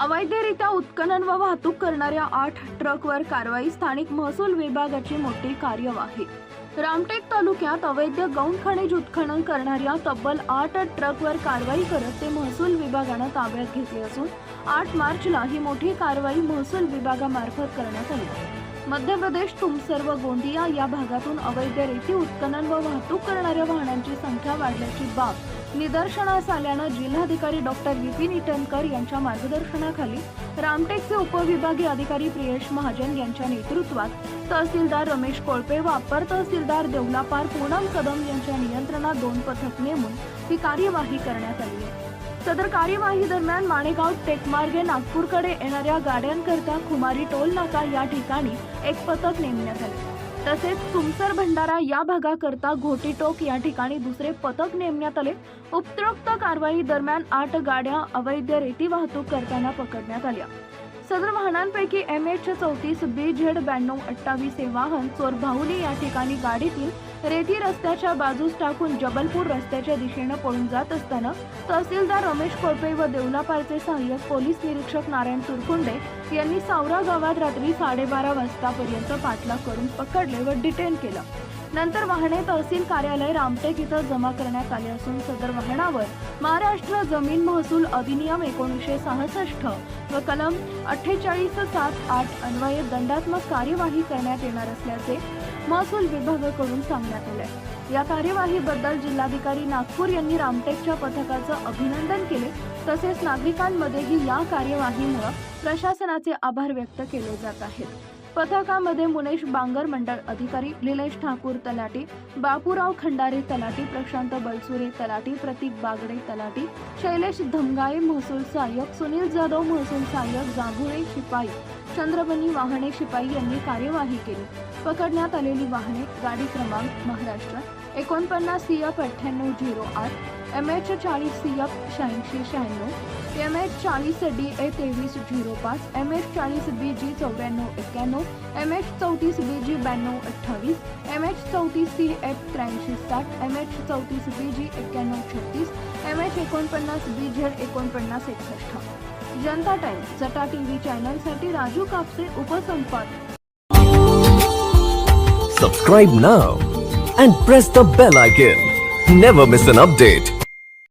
अवैधरित्या उत्खनन व वाहतूक करणाऱ्या आठ ट्रकवर कारवाई स्थानिक महसूल विभागाची मोठी कार्यवाही. रामटेक तालुक्यात अवैध गौण खनिज उत्खनन करणाऱ्या तब्बल आठ ट्रकवर कारवाई करत ते महसूल विभागानं ताब्यात घेतले असून आठ मार्चला ही मोठी कारवाई महसूल विभागामार्फत करण्यात आली. मध्य प्रदेश तुमसर व गोंदिया या भागातून अवैध रेती उत्खनन व वाहतूक करणाऱ्या वाहनांची संख्या वाढल्याची बाब निदर्शनास आल्यानं जिल्हाधिकारी डॉक्टर विपिन इटनकर यांच्या मार्गदर्शनाखाली रामटेकचे उपविभागीय अधिकारी प्रियेश महाजन यांच्या नेतृत्वात तहसीलदार रमेश कोळपे व अप्पर तहसीलदार देवलापार पूनम कदम यांच्या नियंत्रणात दोन पथक नेमून ही कार्यवाही करण्यात आली आहे. सदर कार्यवाही दरम्यान माणेगाव टेकमार्गे नागपूरकडे येणाऱ्या गाड्यांकरता खुमारी टोल नाका या ठिकाणी एक पथक नेमण्यात आले. तसेच तुमसर भंडारा या भागाकरता घोटीटोक या ठिकाणी दुसरे पथक नेमण्यात आले. उपरोक्त कारवाई दरम्यान आठ गाड्या अवैध रेती वाहतूक करताना पकडण्यात आल्या. सदर वाहनांपैकी एम एच चौतीस बी झेड ब्याण्णव अठ्ठावीस हे वाहन चोर भाऊली या ठिकाणी गाडीतील रेती रस्त्याच्या बाजूस टाकून जबलपूर रस्त्याच्या दिशेनं पळून जात असताना तहसीलदार रमेश कोळपे व देवलापारचे सहाय्यक पोलीस निरीक्षक नारायण तुरकुंडे यांनी सावरा गावात रात्री साडेबारा वाजतापर्यंत पाठलाग करून पकडले व डिटेन केलं. नंतर वाहने तहसील कार्यालय रामटेक इथं जमा करण्यात आले असून सदर वाहनावर महाराष्ट्र जमीन महसूल अधिनियम एकोणीसशे सहासष्ट व कलम अठ्ठेचाळीस सात आठ अन्वये दंडात्मक कार्यवाही करण्यात येणार असल्याचे महसूल विभागाकडून सांगण्यात आले या कार्यवाहीबद्दल जिल्हाधिकारी नागपूर यांनी रामटेकच्या पथकाचं अभिनंदन केले. तसेच नागरिकांमध्येही या कार्यवाहीमुळे प्रशासनाचे आभार व्यक्त केले जात आहेत. पथकामध्ये मुनेश बांगर मंडळ अधिकारी निलेश ठाकूर तलाटी बापूराव खंडारे तलाटी प्रशांत बलसुरे तलाटी प्रतीक बागडे तलाटी शैलेश धमगाळे महसूल सहाय्यक सुनील जाधव महसूल सहाय्यक जांभुळे शिपाई चंद्रबनी वाहने शिपाई यांनी कार्यवाही केली. पकडण्यात आलेली वाहने गाडी क्रमांक महाराष्ट्र एकोणपन्नास सी एफ अठ्ठ्याण्णव झिरो आठ एम एच चाळीस सी एफ शहाऐंशी शहाण्णव एम एच चाळीस डी ए तेवीस झिरो पाच एम एच चाळीस बी जी चौऱ्याण्णव एक्क्याण्णव एम एच चौतीस बी जी ब्याण्णव अठ्ठावीस एम एच चौतीस सी एफ त्र्याऐंशी साठ एम एच चौतीस बी जी एक्क्याण्णव छत्तीस एम एच एकोणपन्नास बी झेड एकोणपन्नास एकसष्ट. जनता टाइम्स जटा टीव्ही चॅनलसाठी राजू कापसे उपसंपादक Subscribe now and press the bell icon. Never miss an update.